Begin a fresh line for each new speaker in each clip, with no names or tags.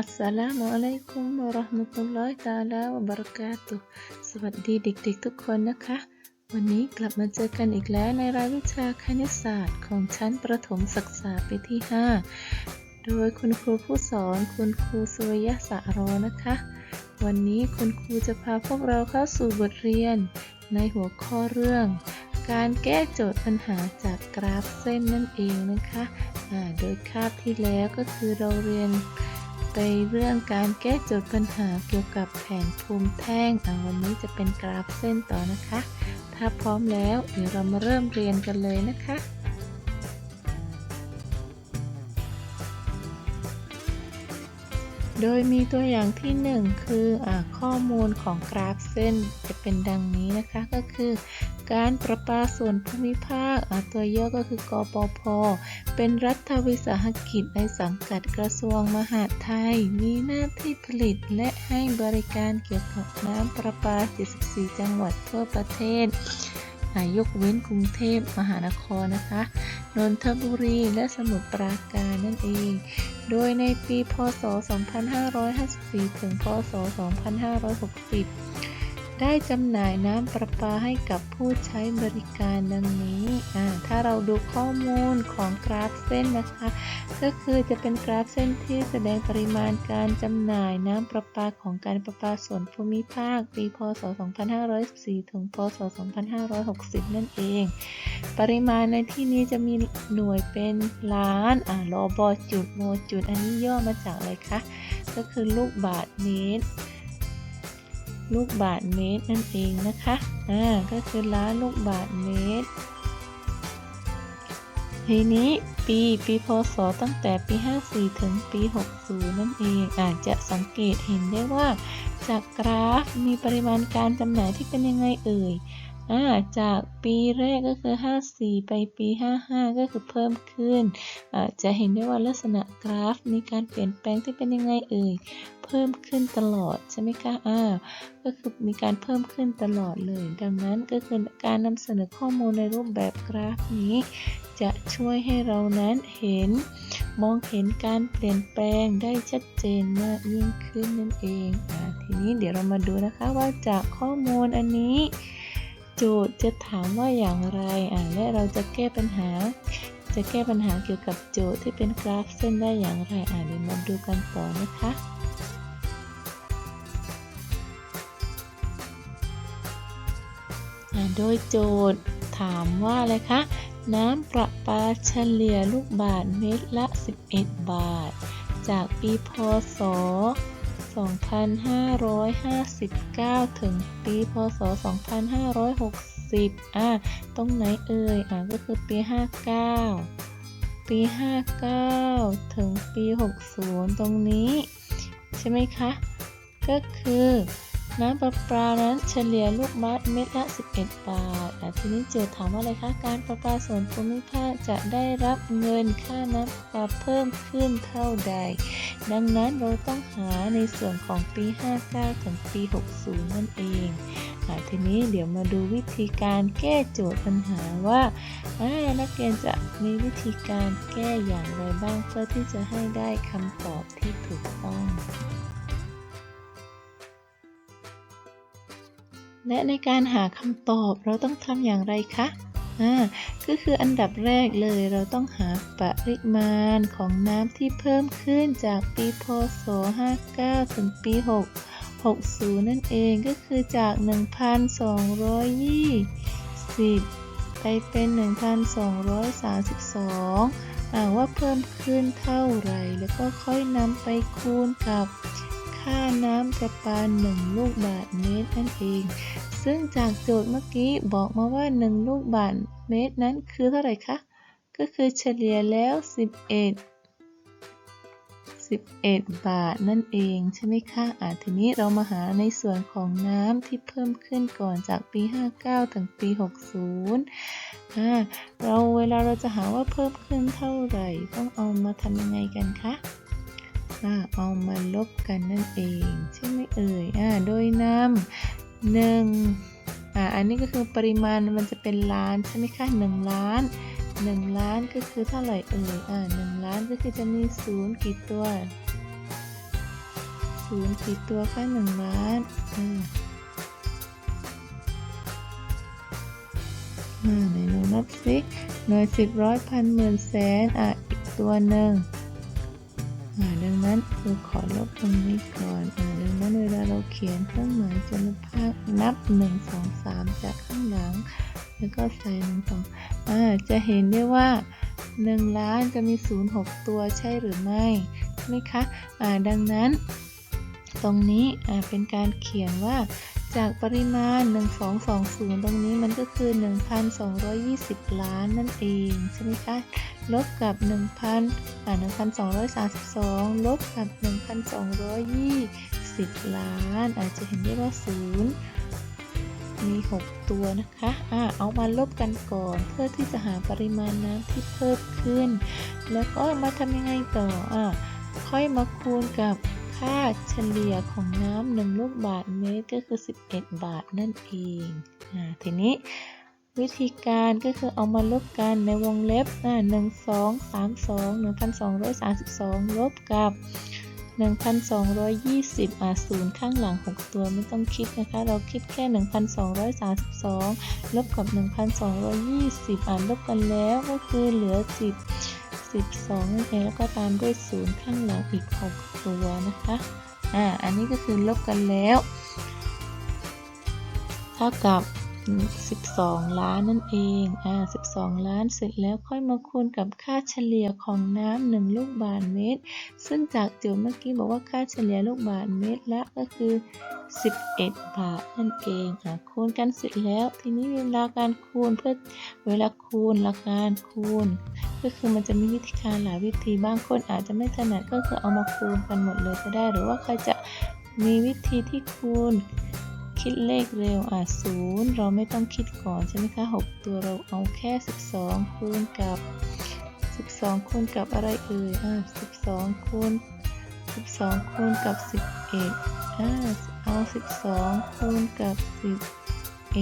อัสสลามุอะลัยกุมวะเราะห์มะตุลลอฮิตะอาลาวะบะเราะกาตุฮ์สวัสดีเด็กๆทุกคนนะคะ วันนี้กลับมาเจอกันอีกแล้วในรายวิชาคณิตศาสตร์ของชั้นประถมศึกษาปีที่ 5 โดยคุณครูผู้สอนคุณครูสุริยะสะรอนะคะ วันนี้คุณครูจะพาพวกเราเข้าสู่บทเรียน ในหัวข้อเรื่อง การแก้โจทย์ปัญหาจากกราฟเส้นนั่นเองนะคะอ่าโดยคาบที่แล้วก็คือเราเรียน ไปเรื่องการแก้โจทย์ปัญหาเกี่ยวกับแผนภูมิแท่งอ่าวันนี้จะเป็นกราฟเส้นต่อนะคะ ถ้าพร้อมแล้วเดี๋ยวเรามาเริ่มเรียนกันเลยนะคะโดยมีตัวอย่างที่ 1 คืออาข้อมูลของกราฟเส้นจะเป็นดังนี้นะคะก็คือ การประปาส่วนภูมิภาคตัวย่อก็คือกปพ เป็นรัฐวิสาหกิจในสังกัดกระทรวงมหาดไทย มีหน้าที่ผลิตและให้บริการเกี่ยวกับน้ำประปา 74 จังหวัดทั่วประเทศอายกเว้นกรุงเทพมหานครนะคะ นนทบุรีและสมุทรปราการนั่นเอง โดยในปี พศ 2554 ถึง พศ 2560 ได้จำหน่ายน้ำประปาให้กับผู้ใช้บริการดังนี้ ถ้าเราดูข้อมูลของกราฟเส้นนะคะ ก็คือจะเป็นกราฟเส้นที่แสดงปริมาณการจำหน่ายน้ำประปาของการประปาส่วนภูมิภาค ปี พศ 2514 ถึง พศ 2560 นั่นเอง ปริมาณในที่นี้จะมีหน่วยเป็นล้านอ่ารอบอจุดโมจุด อันนี้ย่อมาจากอะไรคะ ก็คือลูกบาทเมตร ลูกบาทเมตรนั่นเองนะคะ อ่า ก็คือล้านลูกบาทเมตร ทีนี้ปีปีพศตั้งแต่ปี 54 ถึงปี 60 นั่นเอง อาจจะสังเกตเห็นได้ว่า จากกราฟมีปริมาณการจำหน่ายที่เป็นยังไงเอ่ย อ่าจากปีแรกก็คือ 54 ไปปี 55 ก็คือเพิ่มขึ้น จะเห็นได้ว่าลักษณะกราฟมีการเปลี่ยนแปลงที่เป็นยังไงเอ่ย เพิ่มขึ้นตลอดใช่ไหมคะอ่าก็คือมีการเพิ่มขึ้นตลอดเลย ดังนั้นก็คือการนำเสนอข้อมูลในรูปแบบกราฟนี้ จะช่วยให้เรานั้นเห็น มองเห็นการเปลี่ยนแปลงได้ชัดเจนมากยิ่งขึ้นนั่นเองอ่าทีนี้เดี๋ยวเรามาดูนะคะว่าจากข้อมูลอันนี้ โจทย์จะถามว่าอย่างไรอ่าและเราจะแก้ปัญหา จะแก้ปัญหาเกี่ยวกับโจทย์ที่เป็นกราฟเส้นได้อย่างไรอ่าเดี๋ยวมาดูกันต่อนะคะอ่าโดยโจทย์ถามว่าอะไรคะ น้ำประปาเฉลี่ยลูกบาทเมตรละ 11 บาท จากปีพศ 2559 ถึงปีพศ 2560 อ่าตรงไหนเอ่ย อ่าก็คือปี 59 ปี 59 ถึงปี 60 ตรงนี้ ใช่ไหมคะ ก็คือ น้ำประปานั้นเฉลี่ยลูกบาศเม็ดละ 11 บาทอ่ทีนี้โจทย์ถามว่าอะไรคะ การประปาส่วนภูมิภาคจะได้รับเงินค่าน้ำประปาเพิ่มขึ้นเท่าใด ดังนั้นเราต้องหาในส่วนของปี 59 ถึงปี 60 นั่นเองอทีนี้เดี๋ยวมาดูวิธีการแก้โจทย์ปัญหาว่านักเรียนจะมีวิธีการแก้อย่างไรบ้างเพื่อที่จะให้ได้คำตอบที่ถูกต้อง และในการหาคำตอบเราต้องทำอย่างไรคะอ่าก็คืออันดับแรกเลยเราต้องหาปริมาณของน้ำที่เพิ่มขึ้นจากปีพศ 59 ถึงปี 6 60 นั่นเองก็คือจาก 1,220 ไปเป็น 1,232อ่าว่าเพิ่มขึ้นเท่าไหร่ แล้วก็ค่อยนำไปคูณกับ ค่าน้ำประปา 1 ลูกบาทเมตรนั่นเอง ซึ่งจากโจทย์เมื่อกี้บอกมาว่า 1 ลูกบาทเมตรนั้นคือเท่าไหร่คะ ก็คือเฉลี่ยแล้ว 11 11 บาทนั่นเองใช่ไหมคะอ่าทีนี้เรามาหาในส่วนของน้ำที่เพิ่มขึ้นก่อนจากปี 59 ถึงปี 60อ่าเราเวลาเราจะหาว่าเพิ่มขึ้นเท่าไหร่ ต้องเอามาทำยังไงกันคะ อ่าเอามาลบกันนั่นเอง ใช่ไหมเอ่ยอ่าโดยนำหนึ่งอ่าอันนี้ก็คือปริมาณมันจะเป็นล้านใช่ไหมคะหนึ่งล้านหนึ่งล้านก็คือเท่าไหร่เอ่ยอ่าหนึ่งล้านก็คือจะมีศูนย์กี่ตัวศูนย์กี่ตัวคะหนึ่งล้านอ่าอ่าไหนลองนับสิหน่วยสิบร้อยพันหมื่นแสนอะอีกตัวหนึ่ง ดังนั้นคือขอลบตรงนี้ก่อนอดังนั้นเวลาเราเขียนเครื่องหมายจนภาคนับหนึ่งสองสามจากข้างหลัง แล้วก็ใส่หนึ่งสองจะเห็นได้ว่า 1 ล้านจะมี 0 6 ตัวใช่หรือไม่ใช่ไหมคะดังนั้น ตรงนี้เป็นการเขียนว่า จากปริมาณ 1220 ตรงนี้มันก็คือ 1,220 ล้านนั่นเองใช่ไหมคะ ลบกับ 1,000อ่า1,232 ลบกับ 1,220 ล้าน อาจจะเห็นได้ว่า 0 มี 6 ตัวนะคะอ่าเอามาลบกันก่อน เพื่อที่จะหาปริมาณน้ำที่เพิ่มขึ้น แล้วก็มาทำยังไงต่ออ่าค่อยมาคูณกับ ค่าเฉลี่ยของน้ำหนึ่งลูกบาทเมตรก็คือ 11 บาทนั่นเองอ่าทีนี้วิธีการก็คือเอามาลบกันในวงเล็บอ่า1 2 3 2 1,232ลบกับ1,220อ่าศูนย์ข้างหลัง 6 ตัวไม่ต้องคิดนะคะ เราคิดแค่ 1,232 ลบกับ 1,220 อ่านลบกันแล้วก็คือเหลือ 10 12นั่นเองแล้วก็ตามด้วยศูนย์ข้างหลังอีก 6 ตัวนะคะอ่าอันนี้ก็คือลบกันแล้ว เท่ากับ 12 ล้านนั่นเอง อ่า 12 ล้านเสร็จแล้วค่อยมาคูณกับค่าเฉลี่ยของน้ำ1ลูกบาศก์เมตร ซึ่งจากโจทย์เมื่อกี้บอกว่าค่าเฉลี่ยลูกบาศก์เมตรละก็คือ 11 บาทนั่นเอง อ่า คูณกันเสร็จแล้ว ทีนี้เวลาการคูณเพื่อเวลาคูณละการคูณ ก็คือมันจะมีวิธีการหลายวิธี บางคนอาจจะไม่ถนัดก็คือเอามาคูณกันหมดเลยก็ได้ หรือว่าใครจะมีวิธีที่คูณ คิดเลขเร็วอะศูนย์เราไม่ต้องคิดก่อนใช่ไหมคะ 6 ตัวเราเอาแค่ 12 คูณกับ 12 คูณกับอะไรเอ่ยอะ12 คูณ 12 คูณกับ 11อ่าเอา 12 คูณกับ 11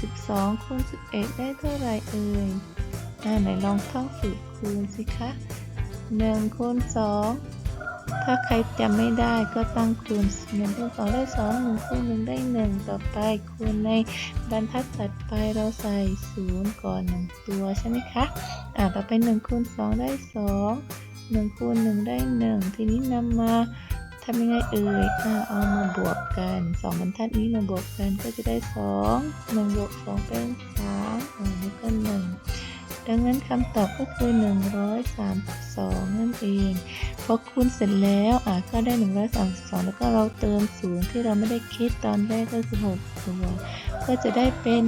12 คูณ 11 ได้เท่าไหร่เอ่ยอ่าไหนลองท่องสูตรคูณสิคะ1คูณ2 ถ้าใครจำไม่ได้ก็ตั้งคูณ1คูณ2ได้2 1คูณ1ได้1ต่อไปคูณในบรรทัดถัดไปเราใส่0ก่อน1ตัวใช่ไหมคะอ่าต่อไป1คูณ2ได้2 1คูณ1ได้1ทีนี้นำมาทำยังไงเอ่ยอ่าเอามาบวกกัน2บรรทัดนี้มาบวกกันก็จะได้2 1บวก2เป็น3อ่าแล้วก็1 ดังนั้นคำตอบก็คือ 132 นั่นเอง พอคูณเสร็จแล้วอะก็ได้ 132 แล้วก็เราเติมศูนย์ที่เราไม่ได้คิดตอนแรกก็คือ 6 ตัว ก็จะได้เป็น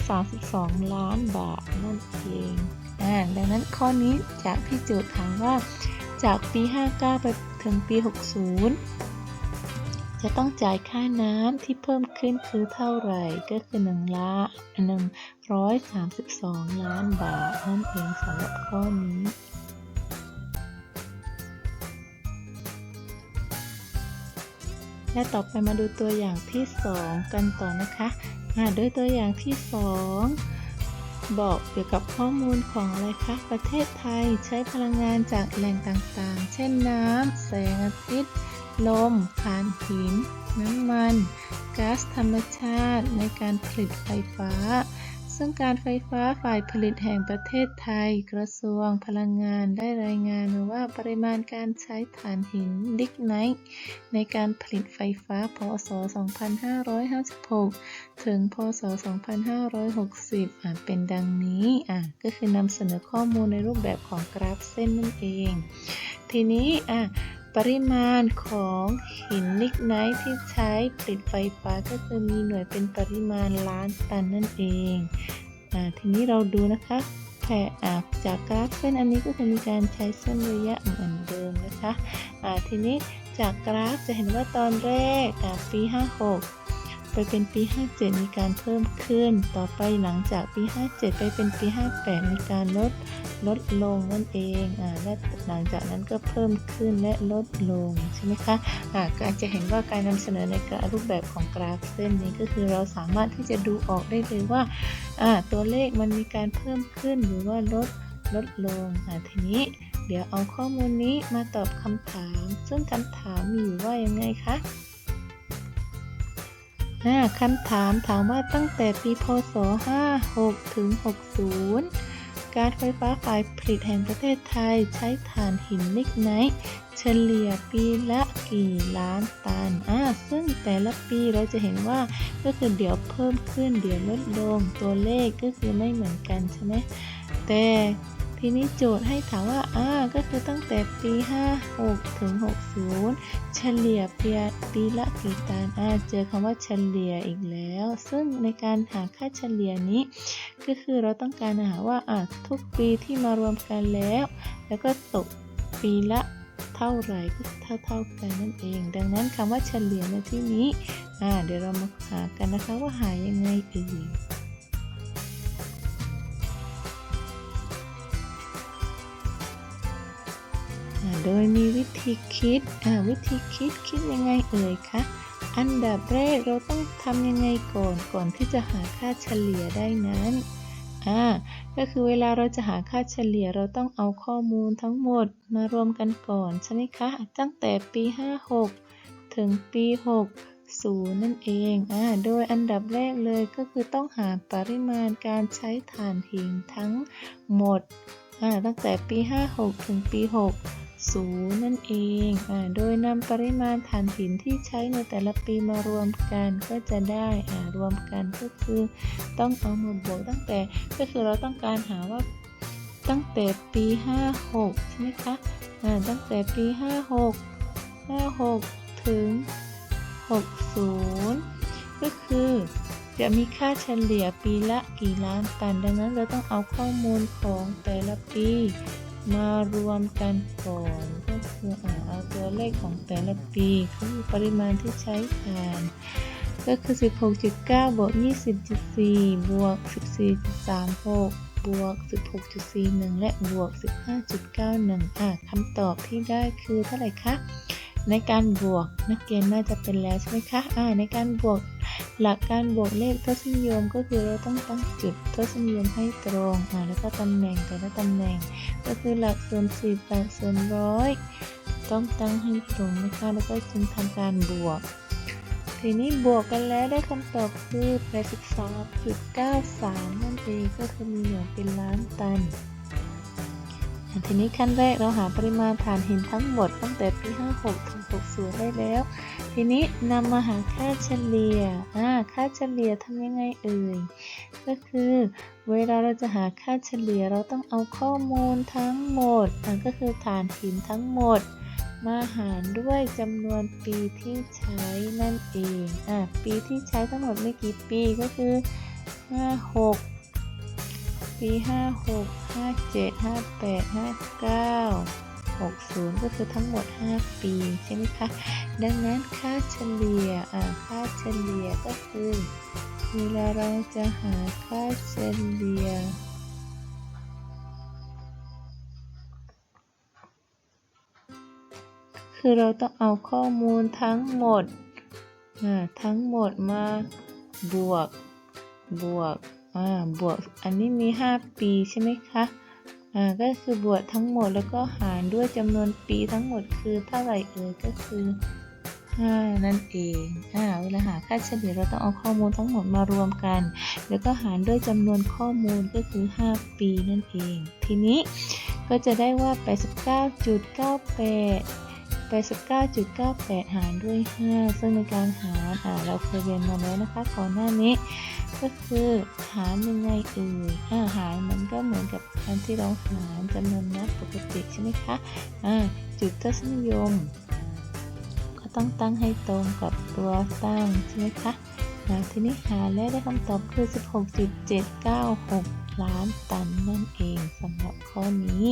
132 ล้านบาทนั่นเองอ่าดังนั้นข้อนี้จากที่โจทย์ถามว่าจากปี 59 ไปถึงปี 60 จะต้องจ่ายค่าน้ำที่เพิ่มขึ้นคือเท่าไหร่ก็คือ1ล้าน132 ล้านบาทนั่นเองสำหรับข้อนี้และต่อไปมาดูตัวอย่างที่ 2 กันต่อนะคะอ่าด้วยตัวอย่างที่ 2 บอกเกี่ยวกับข้อมูลของอะไรคะ ประเทศไทยใช้พลังงานจากแหล่งต่างๆ เช่นน้ำแสงอาทิตย์ ลมถ่านหิน น้ำมันก๊าซธรรมชาติในการผลิตไฟฟ้า ซึ่งการไฟฟ้าฝ่ายผลิตแห่งประเทศไทย กระทรวงพลังงานได้รายงานมาว่าปริมาณการใช้ถ่านหินลิกไนท์ในการผลิตไฟฟ้า พศ 2556 ถึง พศ 2560อะเป็นดังนี้อะก็คือนำเสนอข้อมูลในรูปแบบของกราฟเส้นนั่นเอง ทีนี้อะ ปริมาณของหินลิกไนท์ที่ใช้ผลิตไฟฟ้าก็คือมีหน่วยเป็นปริมาณล้านตันนั่นเองอ่าทีนี้เราดูนะคะแผ่อาจากกราฟเส้นอันนี้ก็จะมีการใช้เส้นระยะเหมือนเดิมนะคะอ่าทีนี้จากกราฟจะเห็นว่าตอนแรกปี 56ไปเป็นปี 57 มีการเพิ่มขึ้น ต่อไปหลังจากปี 57 ไปเป็นปี 58 มีการลด ลดลงนั่นเองอ่าและหลังจากนั้นก็เพิ่มขึ้นและลดลงใช่ไหมคะอ่าก็จะเห็นว่าการนำเสนอในกราฟรูปแบบของกราฟเส้นนี้ก็คือเราสามารถที่จะดูออกได้เลยว่าอ่าตัวเลขมันมีการเพิ่มขึ้นหรือว่าลดลดลงอ่าทีนี้เดี๋ยวเอาข้อมูลนี้มาตอบคำถาม ซึ่งคำถามมีอยู่ว่ายังไงคะคำถามถามว่าตั้งแต่ปีพศ 56 ถึง 60 การไฟฟ้าฝ่ายผลิตแห่งประเทศไทยใช้ถ่านหินลิกไนท์เฉลี่ยปีละกี่ล้านตันอ่าซึ่งแต่ละปีเราจะเห็นว่าก็คือเดี๋ยวเพิ่มขึ้นเดี๋ยวลดลงตัวเลขก็คือไม่เหมือนกันใช่ไหมแต่ ทีนี้โจทย์ให้ถามว่าอ่าก็คือตั้งแต่ปี 56 ถึง 60 เฉลี่ยปีปีละกี่ตันอ่าเจอคำว่าเฉลี่ยอีกแล้ว ซึ่งในการหาค่าเฉลี่ยนี้ ก็คือเราต้องการหาว่าอ่าทุกปีที่มารวมกันแล้ว แล้วก็ตกปีละเท่าไหร่ก็เท่าเท่ากันนั่นเอง ดังนั้นคำว่าเฉลี่ยในที่นี้อ่าเดี๋ยวเรามาหากันนะคะว่าหายังไงเอ่ย โดยมีวิธีคิดวิธีคิดคิดยังไงเอ่ยคะ อันดับแรกเราต้องทำยังไงก่อนก่อนที่จะหาค่าเฉลี่ยได้นั้นอ่าก็คือเวลาเราจะหาค่าเฉลี่ยเราต้องเอาข้อมูลทั้งหมดมารวมกันก่อนใช่ไหมคะตั้งแต่ปี 56 ถึงปี 60 นั่นเองอ่าโดยอันดับแรกเลยก็คือต้องหาปริมาณการใช้ถ่านหินทั้งหมดอ่าตั้งแต่ปี 56 ถึงปี 0 นั่นเองอ่าโดยนำปริมาณถ่านหินที่ใช้ในแต่ละปีมารวมกันก็จะได้อ่ารวมกันก็คือต้องเอามาบวกตั้งแต่ก็คือเราต้องการหาว่าตั้งแต่ปี 56 ใช่ไหมคะอ่าตั้งแต่ปี 56 56 ถึง 60 ก็คือจะมีค่าเฉลี่ยปีละกี่ล้านตัน ดังนั้นเราต้องเอาข้อมูลของแต่ละปี มารวมกันก่อนก็คืออ่าเอาตัวเลขของแต่ละปีคือปริมาณที่ใช้ถ่าน ก็คือ 16.9 บวก 20.4 บวก 14.36 บวก 16.41 และบวก 15.91อะคำตอบที่ได้คือเท่าไหร่คะในการบวกนักเรียนน่าจะเป็นแล้วใช่ไหมคะอ่าในการบวกหลักการบวกเลขทศนิยมก็คือเราต้องตั้งจุดทศนิยมให้ตรงอ่าแล้วก็ตำแหน่งแต่ละตำแหน่ง ก็คือหลักส่วนสิบหลักส่วนร้อยต้องตั้งให้ตรงนะคะ แล้วก็จึงทำการบวก ทีนี้บวกกันแล้วได้คำตอบคือ 82.93 นั่นเองก็คือมีหน่วยเป็นล้านตัน ทีนี้ขั้นแรกเราหาปริมาณถ่านหินทั้งหมดตั้งแต่ปี 56 ถึง 60 ได้แล้ว ทีนี้นำมาหาค่าเฉลี่ย อ่า ค่าเฉลี่ยทำยังไงเอ่ย ก็คือเวลาเราจะหาค่าเฉลี่ยเราต้องเอาข้อมูลทั้งหมดอ่าก็คือถ่านหินทั้งหมด มาหารด้วยจำนวนปีที่ใช้นั่นเอง อ่า ปีที่ใช้ทั้งหมดไม่กี่ปีก็คือ 56 ปี 56 57 58 59 60 ก็คือทั้งหมด 5 ปีใช่ไหมคะ ดังนั้นค่าเฉลี่ยอ่าค่าเฉลี่ยก็คือเวลาเราจะหาค่าเฉลี่ยคือเราต้องเอาข้อมูลทั้งหมด ทั้งหมดมาบวก บวก อ่าบวกอันนี้มี 5 ปีใช่ไหมคะอ่าก็คือบวกทั้งหมดแล้วก็หารด้วยจำนวนปีทั้งหมดคือเท่าไหร่เอ่ยก็คือ5นั่นเองอ่าเวลาหาค่าเฉลี่ยเราต้องเอาข้อมูลทั้งหมดมารวมกัน แล้วก็หารด้วยจำนวนข้อมูลก็คือ 5 ปีนั่นเอง ทีนี้ก็จะได้ว่า 89.98 89.98 หารด้วย 5 ซึ่งในการหารอ่าเราเคยเรียนมาแล้วนะคะก่อนหน้านี้ ก็คือหารยังไงเอ่ยอ่าหารมันก็เหมือนกับการที่เราหารจำนวนนับปกติใช่ไหมคะอ่าจุดทศนิยม ก็ต้องตั้งให้ตรงกับตัวตั้งใช่ไหมคะทีนี้หาแล้วได้คำตอบคือ 16.796 ล้านตันนั่นเองสำหรับข้อนี้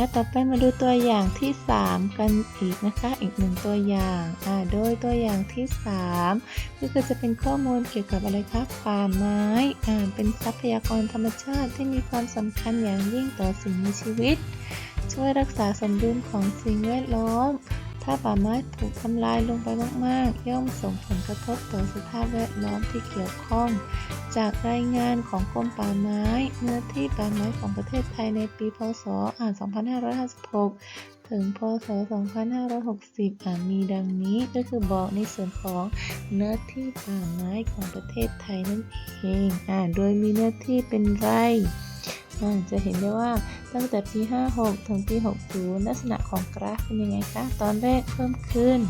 และต่อไปมาดูตัวอย่างที่ 3 กันอีกนะคะ อีกหนึ่งตัวอย่างอ่าโดยตัวอย่างที่ 3 ก็คือจะเป็นข้อมูลเกี่ยวกับอะไรคะป่าไม้อ่าเป็นทรัพยากรธรรมชาติที่มีความสำคัญอย่างยิ่งต่อสิ่งมีชีวิต ช่วยรักษาสมดุลของสิ่งแวดล้อม ถ้าป่าไม้ถูกทำลายลงไปมากๆ ย่อมส่งผลกระทบต่อสภาพแวดล้อมที่เกี่ยวข้อง จากรายงานของกรมป่าไม้เนื้อที่ป่าไม้ของประเทศไทยในปีพศ 2556 ถึงพศ 2560อ่ามีดังนี้ก็คือบอกในส่วนของเนื้อที่ป่าไม้ของประเทศไทยนั่นเองอ่าโดยมีเนื้อที่เป็นไร่ จะเห็นได้ว่าตั้งแต่ปี 56 ถึงปี 60 ลักษณะของกราฟเป็นยังไงคะ ตอนแรกเพิ่มขึ้น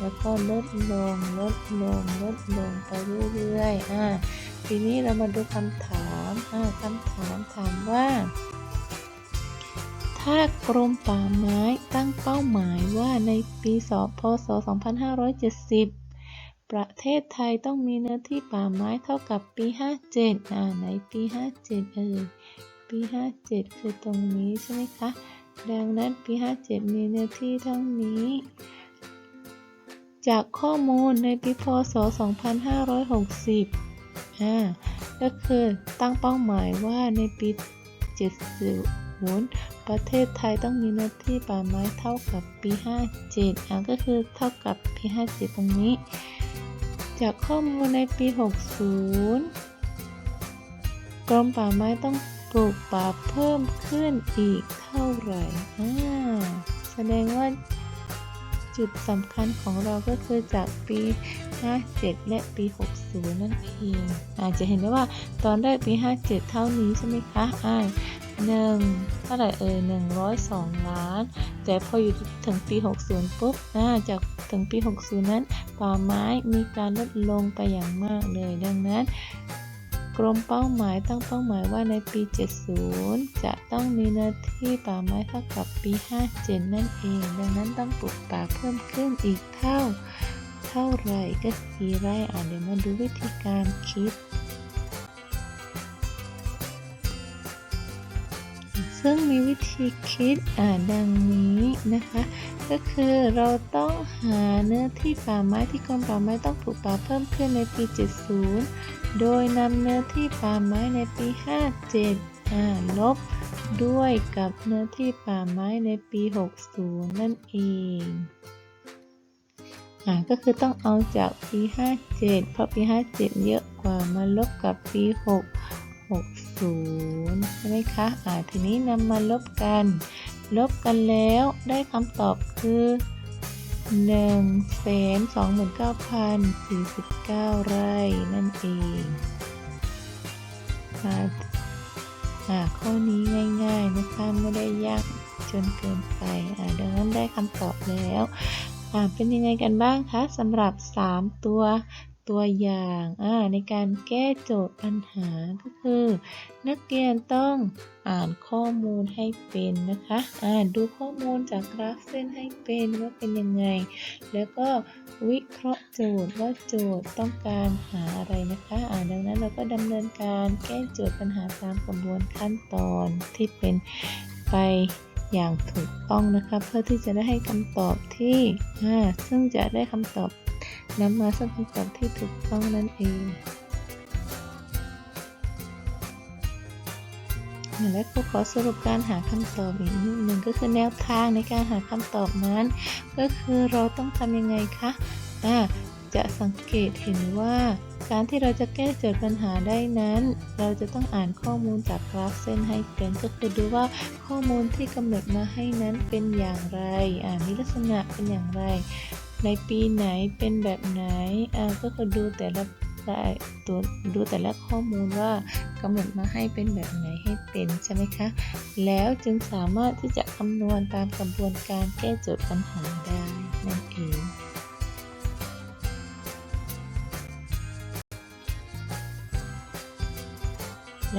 แล้วก็ลดลง ลดลง ลดลงไปเรื่อยๆ อ่า ทีนี้เรามาดูคำถาม อ่าคำถามถามว่า ถ้ากรมป่าไม้ตั้งเป้าหมายว่าในปีศพศ 2570ประเทศไทยต้องมีเนื้อที่ป่าไม้เท่ากับปี 57อ่าในปี 57 เออ ปี 57 คือตรงนี้ใช่ไหมคะ ดังนั้นปี 57 มีเนื้อที่เท่านี้ จากข้อมูลในปีพศ 2560 อ่า ก็คือตั้งเป้าหมายว่าในปี 70 ประเทศไทยต้องมีเนื้อที่ป่าไม้เท่ากับปี 57 อ่าก็คือเท่ากับปี 57 ตรงนี้ จากข้อมูลในปี 60กรมป่าไม้ต้อง ปลูกป่าเพิ่มขึ้นอีกเท่าไหร่อ่าแสดงว่าจุดสำคัญของเราก็คือจากปี 57 และปี 60 นั่นเอง อาจจะเห็นได้ว่าตอนแรกปี 57 เท่านี้ใช่ไหมคะอ่าหนึ่งเท่าไหร่เอ่ย102 ล้าน แต่พออยู่ถึงปี 60 ปุ๊บอ่าจากถึงปี 60 นั้น ป่าไม้มีการลดลงไปอย่างมากเลย ดังนั้น กรมเป้าหมายตั้งเป้าหมายว่าในปี 70 จะต้องมีเนื้อที่ป่าไม้เท่ากับปี 57 นั่นเอง ดังนั้นต้องปลูกป่าเพิ่มขึ้นอีกเท่า เท่าไรก็กี่ไร่อะเดี๋ยวมาดูวิธีการคิด ซึ่งมีวิธีคิดอ่าดังนี้นะคะก็คือเราต้องหาเนื้อที่ป่าไม้ที่กรมป่าไม้ต้องปลูกป่าเพิ่มขึ้นในปี 70 โดยนำเนื้อที่ป่าไม้ในปี 57ลบ ด้วยกับเนื้อที่ป่าไม้ในปี 60 นั่นเองอ่าก็คือต้องเอาจากปี 57 เพราะปี 57 เยอะกว่ามาลบกับปี 6 60 ใช่ไหมคะอ่าทีนี้นำมาลบกัน ลบกันแล้วได้คำตอบคือ 129,049ไร่นั่นเองอ่าอ่าข้อนี้ง่าย ๆนะคะไม่ได้ยากจนเกินไปอ่าดังนั้นได้คำตอบแล้วอ่าเป็นยังไงกันบ้างคะสำหรับ 3 ตัว ตัวอย่างาในการแก้โจทย์ปัญหาก็คือ นักเรียนต้องอ่านข้อมูลให้เป็นนะคะอ่านดูข้อมูลจากกราฟเส้นให้เป็นว่าเป็นยังไง แล้วก็วิเคราะห์โจทย์ว่าโจทย์ต้องการหาอะไรนะคะอ่าดังนั้นเราก็ดำเนินการแก้โจทย์ปัญหาตามกระบวนขั้นตอนที่เป็นไปอย่างถูกต้องนะคะ เพื่อที่จะได้ให้คำตอบที่ซึ่งจะได้คำตอบ นำมาซึ่งคำตอบที่ถูกต้องนั่นเอง และครูขอสรุปการหาคำตอบอีกนิดหนึ่งก็คือแนวทางในการหาคำตอบนั้น ก็คือเราต้องทำยังไงคะอ่าจะสังเกตเห็นว่าการที่เราจะแก้โจทย์ปัญหาได้นั้น เราจะต้องอ่านข้อมูลจากกราฟเส้นให้เป็นก็คือดูว่าข้อมูลที่กำหนดมาให้นั้นเป็นอย่างไรอ่ามีลักษณะเป็นอย่างไร ในปีไหนเป็นแบบไหนอ่าก็คือดูแต่ละตัวดูแต่ละข้อมูลว่ากำหนดมาให้เป็นแบบไหนให้เป็นใช่ไหมคะ แล้วจึงสามารถที่จะคำนวณตามกระบวนการแก้โจทย์ปัญหาได้นั่นเอง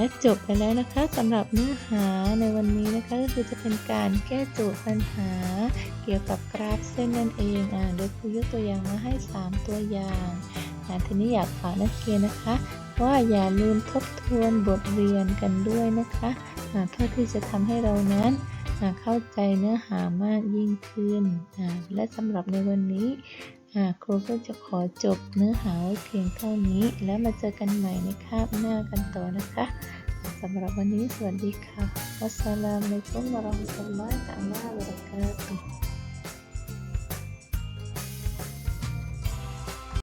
และจบไปแล้วนะคะสำหรับเนื้อหาในวันนี้นะคะก็คือจะเป็นการแก้โจทย์ปัญหา เกี่ยวกับกราฟเส้นนั่นเองอ่าโดยครูยกตัวอย่างมาให้ 3 ตัวอย่างอ่าทีนี้อยากฝากนักเรียนนะคะ ว่าอย่าลืมทบทวนบทเรียนกันด้วยนะคะอ่าเพื่อที่จะทำให้เรานั้นเข้าใจเนื้อหามากยิ่งขึ้น และสำหรับในวันนี้ ครูก็จะขอจบเนื้อหาไว้เพียงเท่านี้ แล้วมาเจอกันใหม่ในคาบหน้ากันต่อนะคะสำหรับวันนี้สวัสดีค่ะวัสสลามุอะลัยกุมวะเราะห์มะตุลลอฮิวะบะเราะกาตุฮ์